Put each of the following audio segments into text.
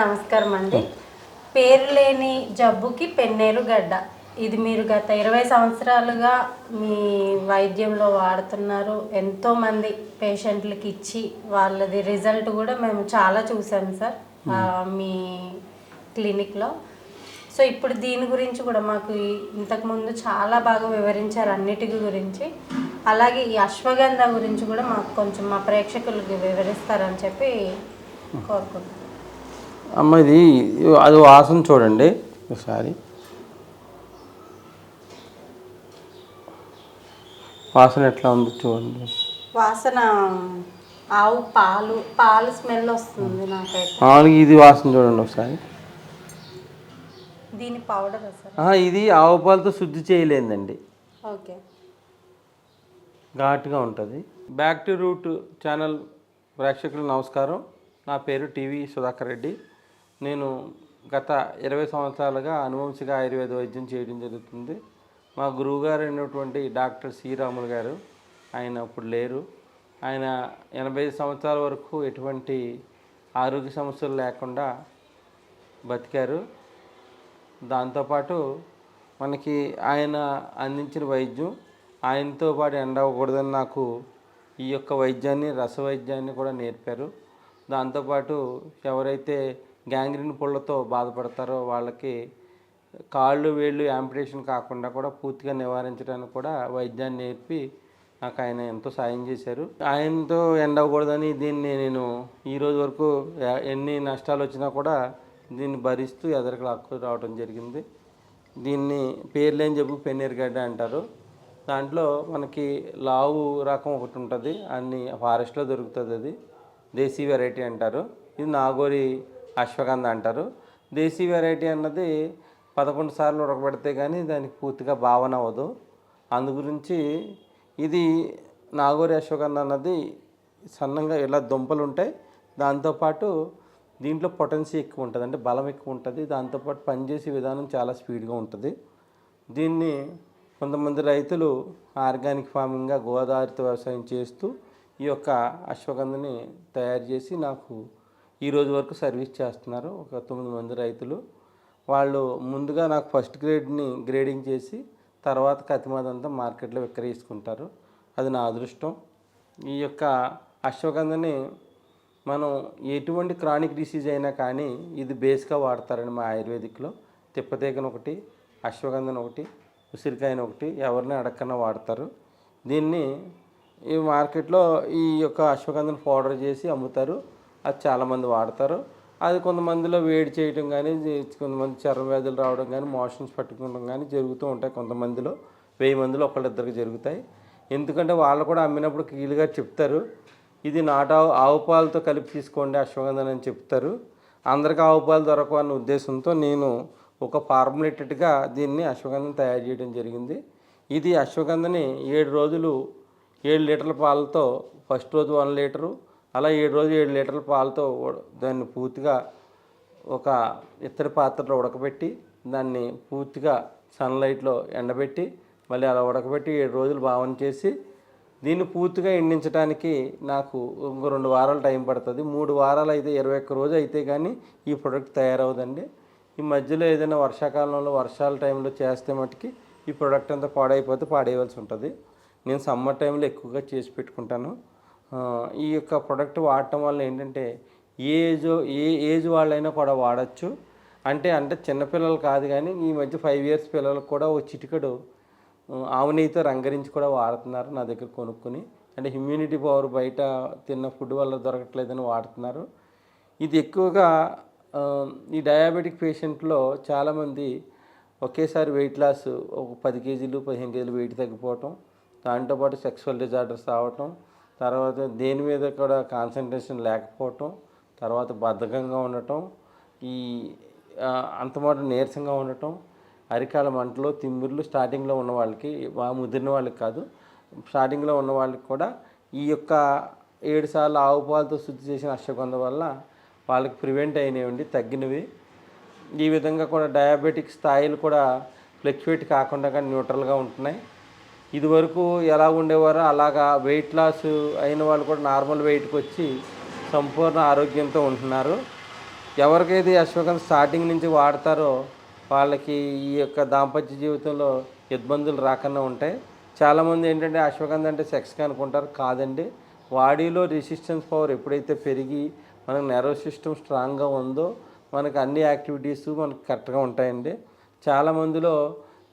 నమస్కారం అండి. పేరు లేని జబ్బుకి పెన్నేరు గడ్డ. ఇది మీరు గత ఇరవై సంవత్సరాలుగా మీ వైద్యంలో వాడుతున్నారు. ఎంతోమంది పేషెంట్లకి ఇచ్చి వాళ్ళది రిజల్ట్ కూడా మేము చాలా చూసాం సార్ మీ క్లినిక్లో. సో ఇప్పుడు దీని గురించి కూడా మాకు ఇంతకుముందు చాలా బాగా వివరించారు అన్నిటి గురించి. అలాగే ఈ అశ్వగంధ గురించి కూడా మాకు కొంచెం మా ప్రేక్షకులకి వివరిస్తారని చెప్పి కోరుకుంటున్నాం. అమ్మ ఇది అది వాసన చూడండి. ఒకసారి. వాసన ఎట్లా ఉంది చూడండి. వాసన ఆవు పాలు పాలు స్మెల్ వస్తుంది నాకైతే. మామూలుగా ఇది వాసన చూడండి ఒకసారి. దీని పౌడర్ ఇది ఆవు పాలతో శుద్ధి చేయలేదండి. ఓకే. ఘాటుగా ఉంటుంది. బ్యాక్ టు రూట్ ఛానల్ ప్రేక్షకులకు నమస్కారం. నా పేరు టీవీ సుధాకర్ రెడ్డి. నేను గత ఇరవై సంవత్సరాలుగా అనువంశిక ఆయుర్వేద వైద్యం చేయడం జరుగుతుంది. మా గురువుగారు అయినటువంటి డాక్టర్ శ్రీరాములు గారు ఆయన ఇప్పుడు లేరు. ఆయన ఎనభై ఐదు సంవత్సరాల వరకు ఎటువంటి ఆరోగ్య సమస్యలు లేకుండా బతికారు. దాంతోపాటు మనకి ఆయన అందించిన వైద్యం ఆయనతో పాటు ఎండ అవ్వకూడదని నాకు ఈ యొక్క వైద్యాన్ని రస వైద్యాన్ని కూడా నేర్పారు. దాంతోపాటు ఎవరైతే గ్యాంగ్రీన్ పుళ్ళతో బాధపడతారో వాళ్ళకి కాళ్ళు వేళ్ళు యాంపిటేషన్ కాకుండా కూడా పూర్తిగా నివారించడానికి కూడా వైద్యాన్ని నేర్పి నాకు ఆయన ఎంతో సాయం చేశారు. ఆయనతో ఎండ్ అవ్వకూడదని దీన్ని నేను ఈ రోజు వరకు ఎన్ని నష్టాలు వచ్చినా కూడా దీన్ని భరిస్తూ ఎదరికి లాక్కు రావడం జరిగింది. దీన్ని పేర్లేని చెప్పు పెన్నీరుగడ్డ అంటారు. దాంట్లో మనకి లావు రకం ఒకటి ఉంటుంది. అన్ని ఫారెస్ట్లో దొరుకుతుంది అది. దేశీ వెరైటీ అంటారు. ఇది నాగోరి అశ్వగంధ అంటారు. దేశీ వెరైటీ అన్నది పదకొండు సార్లు ఉడకబెడితే కానీ దానికి పూర్తిగా భావన అవ్వదు. అందు గురించి ఇది నాగోరి అశ్వగంధ అన్నది సన్నంగా ఇలా దుంపలు ఉంటాయి. దాంతోపాటు దీంట్లో పొటెన్సీ ఎక్కువ ఉంటుంది. అంటే బలం ఎక్కువ ఉంటుంది. దాంతోపాటు పనిచేసే విధానం చాలా స్పీడ్గా ఉంటుంది. దీన్ని కొంతమంది రైతులు ఆర్గానిక్ ఫార్మింగ్గా గోదావరితో వ్యవసాయం చేస్తూ ఈ యొక్క అశ్వగంధని తయారు చేసి నాకు ఈ రోజు వరకు సర్వీస్ చేస్తున్నారు ఒక తొమ్మిది మంది రైతులు. వాళ్ళు ముందుగా నాకు ఫస్ట్ గ్రేడ్ని గ్రేడింగ్ చేసి తర్వాత కతిమాదంతా మార్కెట్లో విక్రయించుకుంటారు అది నా అదృష్టం. ఈ యొక్క అశ్వగంధని మనం ఎటువంటి క్రానిక్ డిసీజ్ అయినా కానీ ఇది బేస్గా వాడతారండి మా ఆయుర్వేదిక్లో. తిప్పతీగను ఒకటి అశ్వగంధన ఒకటి ఉసిరికాయను ఒకటి ఎవరిని అడగకన్నా వాడతారు. దీన్ని ఈ మార్కెట్లో ఈ యొక్క అశ్వగంధన పౌడర్ చేసి అమ్ముతారు. అది చాలామంది వాడతారు. అది కొంతమందిలో వేడి చేయటం కానీ కొంతమంది చర్మ వ్యాధులు రావడం కానీ మోషన్స్ పట్టుకోవడం కానీ జరుగుతూ ఉంటాయి కొంతమందిలో. వెయ్యి మందిలో ఒకళ్ళిద్దరికి జరుగుతాయి. ఎందుకంటే వాళ్ళు కూడా అమ్మినప్పుడు కీలుగా చెప్తారు. ఇది నాటు ఆవు ఆవు పాలతో కలిపి తీసుకోండి అశ్వగంధన అని చెప్తారు. అందరికి ఆవు పాలు దొరకవు అన్న ఉద్దేశంతో నేను ఒక ఫార్ములేటెడ్గా దీన్ని అశ్వగంధం తయారు చేయడం జరిగింది. ఇది అశ్వగంధని ఏడు రోజులు ఏడు లీటర్ల పాలతో ఫస్ట్ రోజు వన్ లీటరు అలా ఏడు రోజు ఏడు లీటర్ల పాలతో దాన్ని పూర్తిగా ఒక ఇత్తడి పాత్రలో ఉడకబెట్టి దాన్ని పూర్తిగా సన్లైట్లో ఎండబెట్టి మళ్ళీ అలా ఉడకబెట్టి ఏడు రోజులు భావన చేసి దీన్ని పూర్తిగా ఎండించడానికి నాకు ఇంకో రెండు వారాలు టైం పడుతుంది. మూడు వారాలు అయితే ఇరవై ఒక్క రోజు అయితే కానీ ఈ ప్రోడక్ట్ తయారవుదండి. ఈ మధ్యలో ఏదైనా వర్షాకాలంలో వర్షాల టైంలో చేస్తే మటుకి ఈ ప్రోడక్ట్ అంతా పాడైపోతే పాడేయవలసి ఉంటుంది. నేను సమ్మర్ టైంలో ఎక్కువగా చేసి పెట్టుకుంటాను. ఈ యొక్క ప్రోడక్ట్ వాడటం వల్ల ఏంటంటే ఏ ఏజ్ ఏ ఏజ్ వాళ్ళైనా కూడా వాడచ్చు. అంటే అంటే చిన్నపిల్లలు కాదు కానీ ఈ మధ్య ఫైవ్ ఇయర్స్ పిల్లలకు కూడా ఓ చిటికడు ఆ, రంగరించి కూడా వాడుతున్నారు నా దగ్గర కొనుక్కొని. అంటే ఇమ్యూనిటీ పవర్ బయట తిన్న ఫుడ్ వల్ల దొరకట్లేదని వాడుతున్నారు. ఇది ఎక్కువగా ఈ డయాబెటిక్ పేషెంట్లో చాలామంది ఒకేసారి వెయిట్ లాస్ ఒక పది కేజీలు పదిహేను కేజీలు వెయిట్ తగ్గిపోవటం దాంతోపాటు సెక్సువల్ డిజార్డర్స్ రావటం తర్వాత దేని మీద కూడా కాన్సన్ట్రేషన్ లేకపోవటం తర్వాత బద్ధకంగా ఉండటం ఈ అంతమాట నీరసంగా ఉండటం అరికాల మంటలు తిమ్మిర్లు స్టార్టింగ్లో ఉన్న వాళ్ళకి బాగా ముదిరిన వాళ్ళకి కాదు స్టార్టింగ్లో ఉన్న వాళ్ళకి కూడా ఈ యొక్క ఏడు సార్లు ఆవు పాలతో శుద్ధి చేసిన అశ్వగంధ వల్ల వాళ్ళకి ప్రివెంట్ అయినవి తగ్గినవి. ఈ విధంగా కూడా డయాబెటిక్ స్థాయిలు కూడా ఫ్లక్చువేట్ కాకుండా కానీ న్యూట్రల్గా ఉంటున్నాయి. ఇదివరకు ఎలా ఉండేవారో అలాగా వెయిట్ లాస్ అయిన వాళ్ళు కూడా నార్మల్ వెయిట్కి వచ్చి సంపూర్ణ ఆరోగ్యంతో ఉంటున్నారు. ఎవరికైతే అశ్వగంధ స్టార్టింగ్ నుంచి వాడతారో వాళ్ళకి ఈ యొక్క దాంపత్య జీవితంలో ఇబ్బందులు రాకుండా ఉంటాయి. చాలామంది ఏంటంటే అశ్వగంధ అంటే సెక్స్గా అనుకుంటారు. కాదండి. బాడీలో రెసిస్టెన్స్ పవర్ ఎప్పుడైతే పెరిగి మనకు నెర్వ్ సిస్టమ్ స్ట్రాంగ్గా ఉందో మనకు అన్ని యాక్టివిటీస్ మనకు కరెక్ట్గా ఉంటాయండి. చాలామందిలో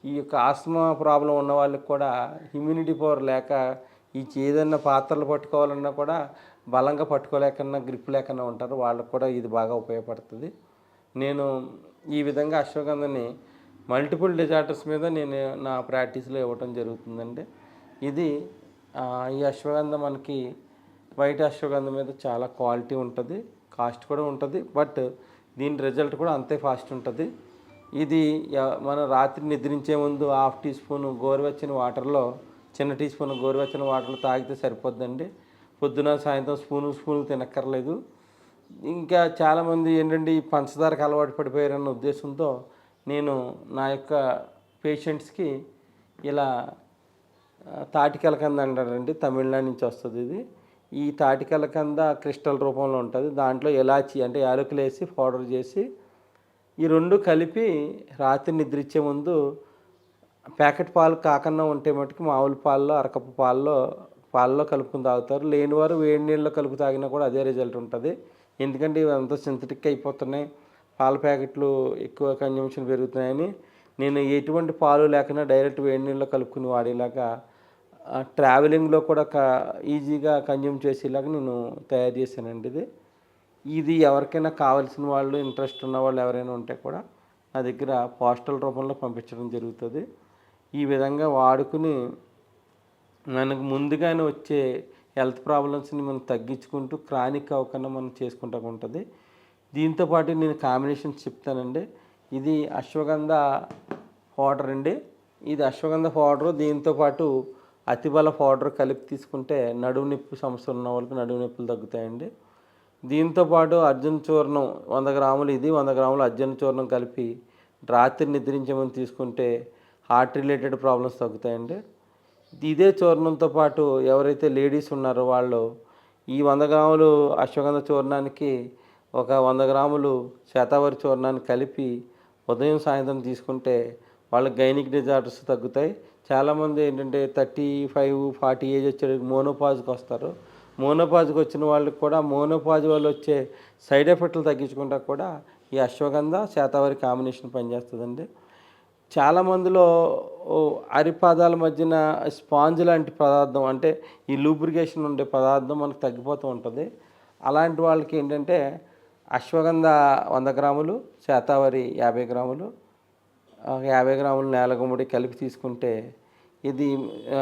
ఈ యొక్క ఆస్మా ప్రాబ్లం ఉన్న వాళ్ళకి కూడా ఇమ్యూనిటీ పవర్ లేక ఈ ఏదన్నా పాత్రలు పట్టుకోవాలన్నా కూడా బలంగా పట్టుకోలేకన్నా గ్రిప్ లేకన్నా ఉంటారు. వాళ్ళకు కూడా ఇది బాగా ఉపయోగపడుతుంది. నేను ఈ విధంగా అశ్వగంధని మల్టిపుల్ డిజార్డర్స్ మీద నేను నా ప్రాక్టీస్లో ఇవ్వటం జరుగుతుందండి. ఇది ఈ అశ్వగంధ మనకి వైట్ అశ్వగంధ మీద చాలా క్వాలిటీ ఉంటుంది కాస్ట్ కూడా ఉంటుంది బట్ దీని రిజల్ట్ కూడా అంతే ఫాస్ట్ ఉంటుంది. ఇది మనం రాత్రి నిద్రించే ముందు హాఫ్ టీ స్పూన్ గోరువెచ్చని వాటర్లో చిన్న టీ స్పూన్ గోరువెచ్చని వాటర్లో తాగితే సరిపోద్దండి. పొద్దున సాయంత్రం స్పూను స్పూన్ తినక్కర్లేదు. ఇంకా చాలామంది ఏంటంటే ఈ పంచదారకు అలవాటు పడిపోయారన్న ఉద్దేశంతో నేను నా యొక్క పేషెంట్స్కి ఇలా తాటికలకంద అంటారండి తమిళనాడు నుంచి వస్తుంది ఇది. ఈ తాటికలకంద క్రిస్టల్ రూపంలో ఉంటుంది. దాంట్లో ఎలాచి అంటే యాలకులు వేసి పౌడర్ చేసి ఈ రెండు కలిపి రాత్రి నిద్రించే ముందు ప్యాకెట్ పాలు కాకుండా ఉంటే మటుకు మామూలు పాల్లో అరకప్పు పాల్లో పాల్లో కలుపుకుని తాగుతారు. లేనివారు వేడి నీళ్ళలో కలుపు తాగినా కూడా అదే రిజల్ట్ ఉంటుంది. ఎందుకంటే ఇవి అంతా సింథటిక్ అయిపోతున్నాయి. పాల ప్యాకెట్లు ఎక్కువ కన్జంప్షన్ పెరుగుతున్నాయని నేను ఎటువంటి పాలు లేకుండా డైరెక్ట్ వేడి నీళ్ళలో కలుపుకుని వాడేలాగా ట్రావెలింగ్లో కూడా క ఈజీగా కన్జ్యూమ్ చేసేలాగా నేను తయారు చేశానండి ఇది. ఇది ఎవరికైనా కావాల్సిన వాళ్ళు ఇంట్రెస్ట్ ఉన్న వాళ్ళు ఎవరైనా ఉంటే కూడా నా దగ్గర పోస్టల్ రూపంలో పంపించడం జరుగుతుంది. ఈ విధంగా వాడుకుని మనకు ముందుగానే వచ్చే హెల్త్ ప్రాబ్లమ్స్ని మనం తగ్గించుకుంటూ క్రానిక్ అవ్వకుండా మనం చేసుకుంటా ఉంటుంది. దీంతోపాటు నేను కాంబినేషన్స్ చెప్తానండి. ఇది అశ్వగంధ పౌడర్ అండి. ఇది అశ్వగంధ పౌడర్ దీంతోపాటు అతిబల పౌడర్ కలిపి తీసుకుంటే నడుము నొప్పి సమస్య ఉన్న వాళ్ళకి నడుము నొప్పులు తగ్గుతాయండి. దీంతోపాటు అర్జున్ చూర్ణం వంద గ్రాములు ఇది వంద గ్రాములు అర్జున్ చూర్ణం కలిపి రాత్రి నిద్రించమని తీసుకుంటే హార్ట్ రిలేటెడ్ ప్రాబ్లమ్స్ తగ్గుతాయండి. ఇదే చూర్ణంతో పాటు ఎవరైతే లేడీస్ ఉన్నారో వాళ్ళు ఈ వంద గ్రాములు అశ్వగంధ చూర్ణానికి ఒక వంద గ్రాములు శాతావరి చూర్ణాన్ని కలిపి ఉదయం సాయంత్రం తీసుకుంటే వాళ్ళ గైనిక్ డిజార్డర్స్ తగ్గుతాయి. చాలామంది ఏంటంటే థర్టీ ఫైవ్ ఫార్టీ ఏజ్ వచ్చే మోనోపాజ్కి వస్తారు. మోనోపాజ్కి వచ్చిన వాళ్ళకి కూడా మోనోపాజ్ వల్ల వచ్చే సైడ్ ఎఫెక్ట్లు తగ్గించుకుంటా కూడా ఈ అశ్వగంధ శాతావరి కాంబినేషన్ పనిచేస్తుందండి. చాలా మందిలో అరిపాదాల మధ్యన స్పాంజ్ లాంటి పదార్థం అంటే ఈ లూబ్రికేషన్ ఉండే పదార్థం మనకు తగ్గిపోతూ ఉంటుంది. అలాంటి వాళ్ళకి ఏంటంటే అశ్వగంధ వంద గ్రాములు శాతావరి యాభై గ్రాములు యాభై గ్రాములు నేలగుమ్మడి కలిపి తీసుకుంటే ఇది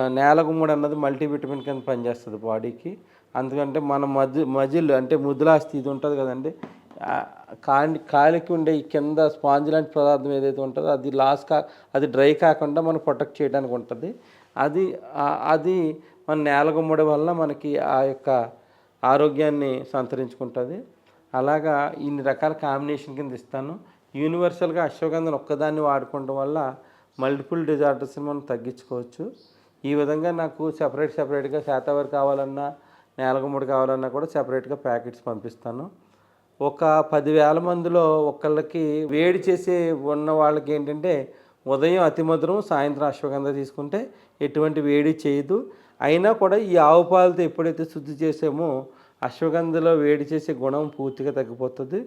నేలగుమ్మడి అన్నది మల్టీవిటమిన్ కింద పనిచేస్తుంది బాడీకి. అందుకంటే మన మజ్జి మజిల్ అంటే ముద్దులాస్తి ఇది ఉంటుంది కదండి. ఆ, కాలి కాలికి ఉండే ఈ కింద స్పాంజ్ లాంటి పదార్థం ఏదైతే ఉంటుందో అది లాస్ కా అది డ్రై కాకుండా మనం ప్రొటెక్ట్ చేయడానికి ఉంటుంది. అది అది మన నేలగుమ్మడి వల్ల మనకి ఆ యొక్క ఆరోగ్యాన్ని సంతరించుకుంటుంది. అలాగా ఇన్ని రకాల కాంబినేషన్ కింద ఇస్తాను. యూనివర్సల్గా అశ్వగంధం ఒక్కదాన్ని వాడుకోవడం వల్ల మల్టిపుల్ డిజార్డర్స్ని మనం తగ్గించుకోవచ్చు. ఈ విధంగా నాకు సెపరేట్ సెపరేట్గా శాతవారి కావాలన్నా నేలగుమ్మడి కావాలన్నా కూడా సెపరేట్గా ప్యాకెట్స్ పంపిస్తాను. ఒక పదివేల మందిలో ఒకళ్ళకి వేడి చేసే ఉన్న వాళ్ళకి ఏంటంటే ఉదయం అతి మధురం సాయంత్రం అశ్వగంధ తీసుకుంటే ఎటువంటి వేడి చేయదు. అయినా కూడా ఈ ఆవు పాలతో ఎప్పుడైతే శుద్ధి చేసామో అశ్వగంధలో వేడి చేసే గుణం పూర్తిగా తగ్గిపోతుంది.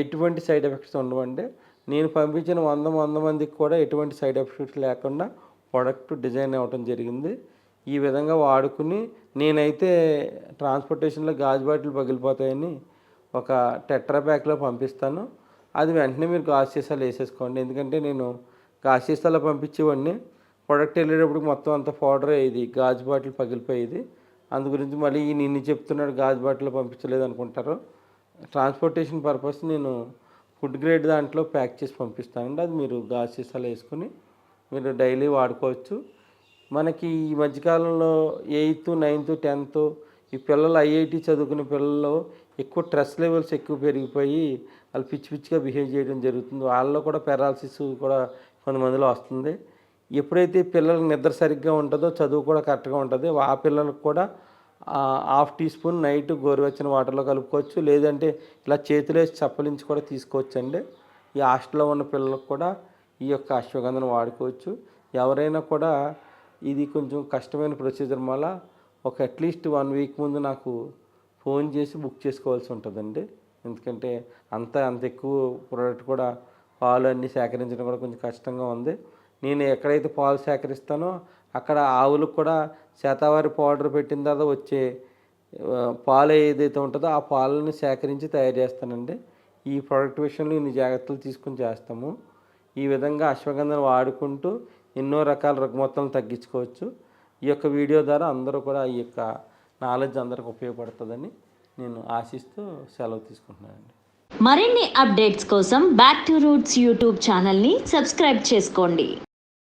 ఎటువంటి సైడ్ ఎఫెక్ట్స్ ఉండవండి. నేను పంపించిన వంద వంద మందికి కూడా ఎటువంటి సైడ్ ఎఫెక్ట్స్ లేకుండా ప్రోడక్ట్ డిజైన్ అవ్వటం జరిగింది. ఈ విధంగా వాడుకుని నేనైతే ట్రాన్స్పోర్టేషన్లో గాజు బాటిల్ పగిలిపోతాయని ఒక టెట్రా ప్యాక్లో పంపిస్తాను. అది వెంటనే మీరు గాజు సీసాలు వేసేసుకోండి. ఎందుకంటే నేను గాజు సీసాలో పంపించేవాడిని. ప్రొడక్ట్ వెళ్ళేటప్పుడు మొత్తం అంత పౌడర్ అయ్యేది గాజు బాటిల్ పగిలిపోయేది. అందు గురించి మళ్ళీ నిన్ను చెప్తున్నాడు గాజు బాటిల్లో పంపించలేదు అనుకుంటారు. ట్రాన్స్పోర్టేషన్ పర్పస్ నేను ఫుడ్ గ్రేడ్ దాంట్లో ప్యాక్ చేసి పంపిస్తానండి. అది మీరు గాజు సీసాలు వేసుకుని మీరు డైలీ వాడుకోవచ్చు. మనకి ఈ మధ్యకాలంలో ఎయిత్ నైన్త్ టెన్త్ ఈ పిల్లలు ఐఐటి చదువుకునే పిల్లల్లో ఎక్కువ స్ట్రెస్ లెవెల్స్ ఎక్కువ పెరిగిపోయి వాళ్ళు పిచ్చి పిచ్చిగా బిహేవ్ చేయడం జరుగుతుంది. వాళ్ళలో కూడా పెరాలసిస్ కూడా కొంతమందిలో వస్తుంది. ఎప్పుడైతే పిల్లలకు నిద్ర సరిగ్గా ఉంటుందో చదువు కూడా కరెక్ట్గా ఉంటుంది. ఆ పిల్లలకు కూడా హాఫ్ టీ స్పూన్ నైట్ గోరువెచ్చని వాటర్లో కలుపుకోవచ్చు. లేదంటే ఇలా చేతిలో వేసి చప్పలించి కూడా తీసుకోవచ్చు అండి ఈ హాస్టల్లో ఉన్న పిల్లలకు కూడా ఈ యొక్క అశ్వగంధను వాడుకోవచ్చు. ఎవరైనా కూడా ఇది కొంచెం కష్టమైన ప్రొసీజర్ వల్ల ఒక అట్లీస్ట్ వన్ వీక్ ముందు నాకు ఫోన్ చేసి బుక్ చేసుకోవాల్సి ఉంటుందండి. ఎందుకంటే అంత అంత ఎక్కువ ప్రోడక్ట్ కూడా పాలు అన్నీ సేకరించడం కూడా కొంచెం కష్టంగా ఉంది. నేను ఎక్కడైతే పాలు సేకరిస్తానో అక్కడ ఆవులకు కూడా శాతావారి పౌడర్ పెట్టిన తర్వాత వచ్చే పాలు ఏదైతే ఉంటుందో ఆ పాలను సేకరించి తయారు చేస్తానండి. ఈ ప్రోడక్ట్ విషయంలో ఇన్ని జాగ్రత్తలు తీసుకుని చేస్తాము. ఈ విధంగా అశ్వగంధను వాడుకుంటూ ఎన్నో రకాల రుగ్మతలను తగ్గించుకోవచ్చు. ఈ యొక్క వీడియో ద్వారా అందరూ కూడా ఈ యొక్క నాలెడ్జ్ అందరికి ఉపయోగపడుతుందని నేను ఆశిస్తూ సెలవు తీసుకుంటున్నానండి. మరిన్ని అప్డేట్స్ కోసం బ్యాక్ టు రూట్స్ యూట్యూబ్ ఛానల్ని సబ్స్క్రైబ్ చేసుకోండి.